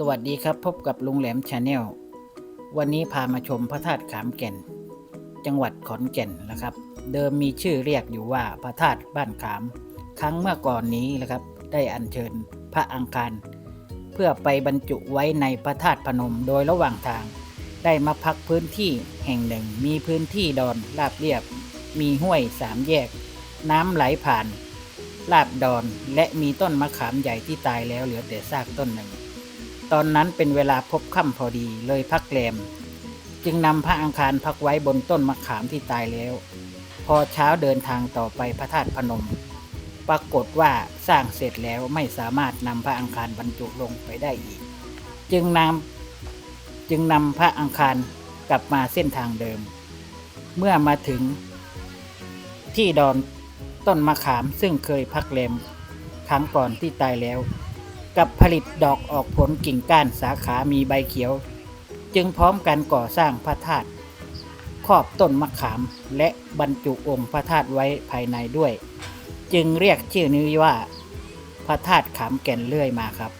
สวัสดีครับพบกับลุงแหลมชาแนลวันนี้พามาชมพระธาตุขามแก่น จังหวัดขอนแก่นนะครับ เดิมมีชื่อเรียกอยู่ว่าพระธาตุบ้านขาม ครั้งเมื่อก่อนนี้นะครับ ได้อัญเชิญพระอังคารเพื่อไปบรรจุไว้ในพระธาตุพนมโดยระหว่างทาง ได้มาพักพื้นที่แห่งหนึ่ง มีพื้นที่ดอนราบเรียบ มีห้วยสามแยก น้ำไหลผ่านลาดดอนและมีต้นมะขามใหญ่ที่ตายแล้วเหลือแต่ซากต้นหนึ่ง ตอนนั้นเป็นเวลาพบค่ำพอดีเลยพักแรม จึงนำพระอังคารพักไว้บนต้นมะขามที่ตายแล้ว พอเช้าเดินทางต่อไปพระธาตุพนม ปรากฏว่าสร้างเสร็จแล้วไม่สามารถนำพระอังคารบรรจุลงไปได้อีก จึงนำจึงนำพระอังคารกลับมาเส้นทางเดิม เมื่อมาถึงที่ดอนต้นมะขามซึ่งเคยพักแรมครั้งก่อนที่ตายแล้ว กับผลิตดอกออกผลกิ่งก้านสาขามีใบเขียว จึงพร้อมกันก่อสร้างพระธาตุครอบต้นมะขามและบรรจุองค์พระธาตุไว้ภายในด้วย จึงเรียกชื่อนี้ว่า พระธาตุขามแก่นเลื่อยมาครับ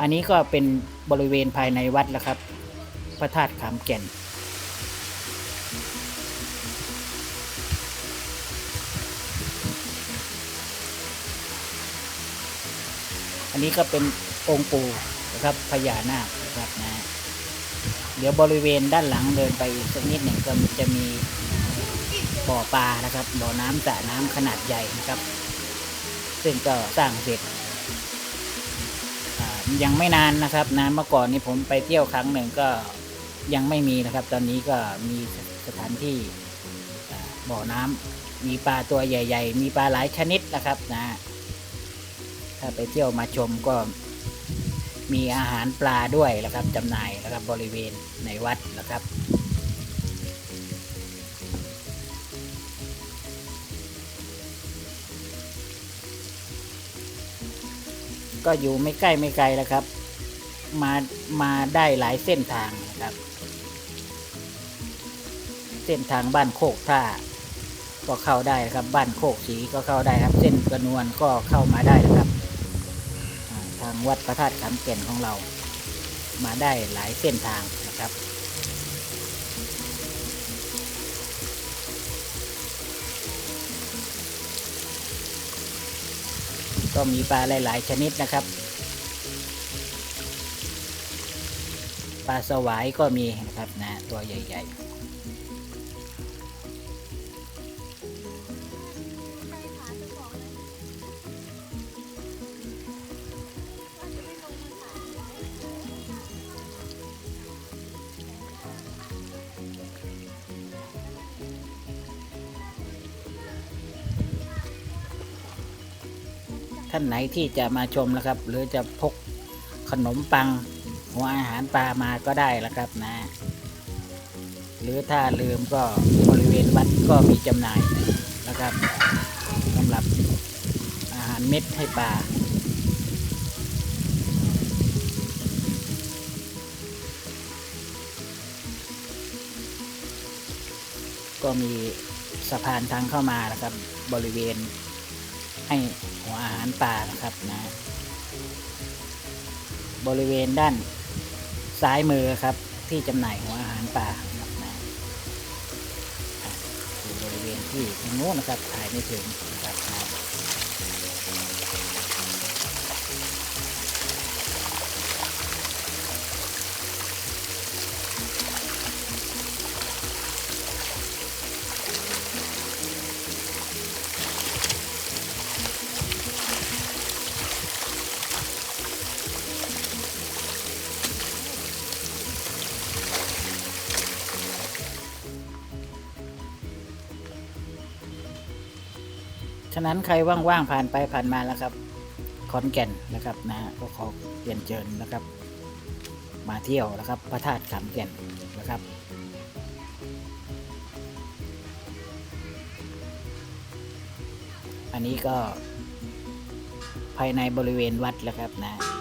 อันนี้ก็เป็นบริเวณภายในวัดแล้วครับ พระธาตุขามแก่น อันนี้ก็เป็นองค์ปู่นะครับพญานาคนะครับนะ เดี๋ยวบริเวณด้านหลังเดินไปอีกสักนิดหนึ่งก็จะมีบ่อปลานะครับบ่อน้ำสระน้ำขนาดใหญ่นะครับ ซึ่งก็สร้างเสร็จยังไม่นานนะครับนานเมื่อก่อนนี้ผมไปเที่ยวครั้งหนึ่งก็ยังไม่มีนะครับ ตอนนี้ก็มีสถานที่บ่อน้ำมีปลาตัวใหญ่ ๆ มีปลาหลายชนิดนะครับนะ ถ้าไปเที่ยวมาชมก็มีอาหารปลาด้วยนะครับจำหน่ายนะครับบริเวณในวัดนะครับก็อยู่ไม่ใกล้ไม่ไกลแล้วครับ มามาได้หลายเส้นทางนะครับ เส้นทางบ้านโคกท่าก็เข้าได้ครับ บ้านโคกสีก็เข้าได้ครับ เส้นกระนวลก็เข้ามาได้นะครับางวัดพระธาตุขามแก่นของเรา มาได้หลายเส้นทางนะครับ ก็มีปลาหลาย ๆ ชนิดนะครับ ปลาสวายก็มีนะครับนะตัวใหญ่ ๆ ท่านไหนที่จะมาชมนะครับ หรือจะพกขนมปัง หัวอาหารปลามาก็ได้แล้วครับนะ หรือถ้าลืมก็บริเวณวัดก็มีจำหน่ายนะครับสำหรับอาหารเม็ดให้ปลาก็มีสะพานทางเข้ามานะครับบริเวณ ให้หัวอาหารปลานะครับนะ บริเวณด้านซ้ายมือครับ ที่จำหน่ายหัวอาหารปลานะครับนะอะอบริเวณที่ตรงโน้นนะครับถ่ายไม่ถึงนะครับ ฉะนั้นใครว่างๆผ่านไปผ่านมาแล้วครับขอนแก่นนะครับนะก็ขอเรียนเชิญนะครับ มาเที่ยวนะครับพระธาตุขามแก่นนะครับอันนี้ก็ภายในบริเวณวัดแล้วครับนะ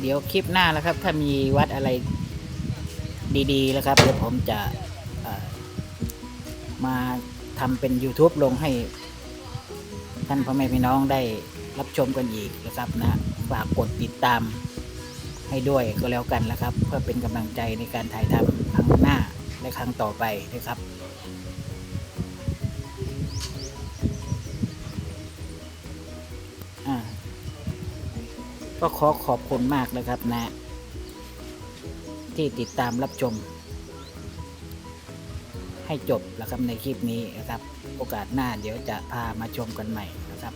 เดี๋ยวคลิปหน้าแล้วครับ ถ้ามีวัดอะไรดีๆแล้วครับเดี๋ยวผมจะมาทำเป็น YouTube ลงให้ ท่านพ่อแม่พี่น้องได้รับชมกันอีกนะครับนะฝากกดติดตามให้ด้วยก็แล้วกันนะครับ เพื่อเป็นกำลังใจในการถ่ายทำครั้งหน้าและครั้งต่อไปนะครับ ก็ขอขอบคุณมากนะครับนะ ที่ติดตามรับชม ให้จบแล้วครับในคลิปนี้นะครับ โอกาสหน้าเดี๋ยวจะพามาชมกันใหม่นะครับ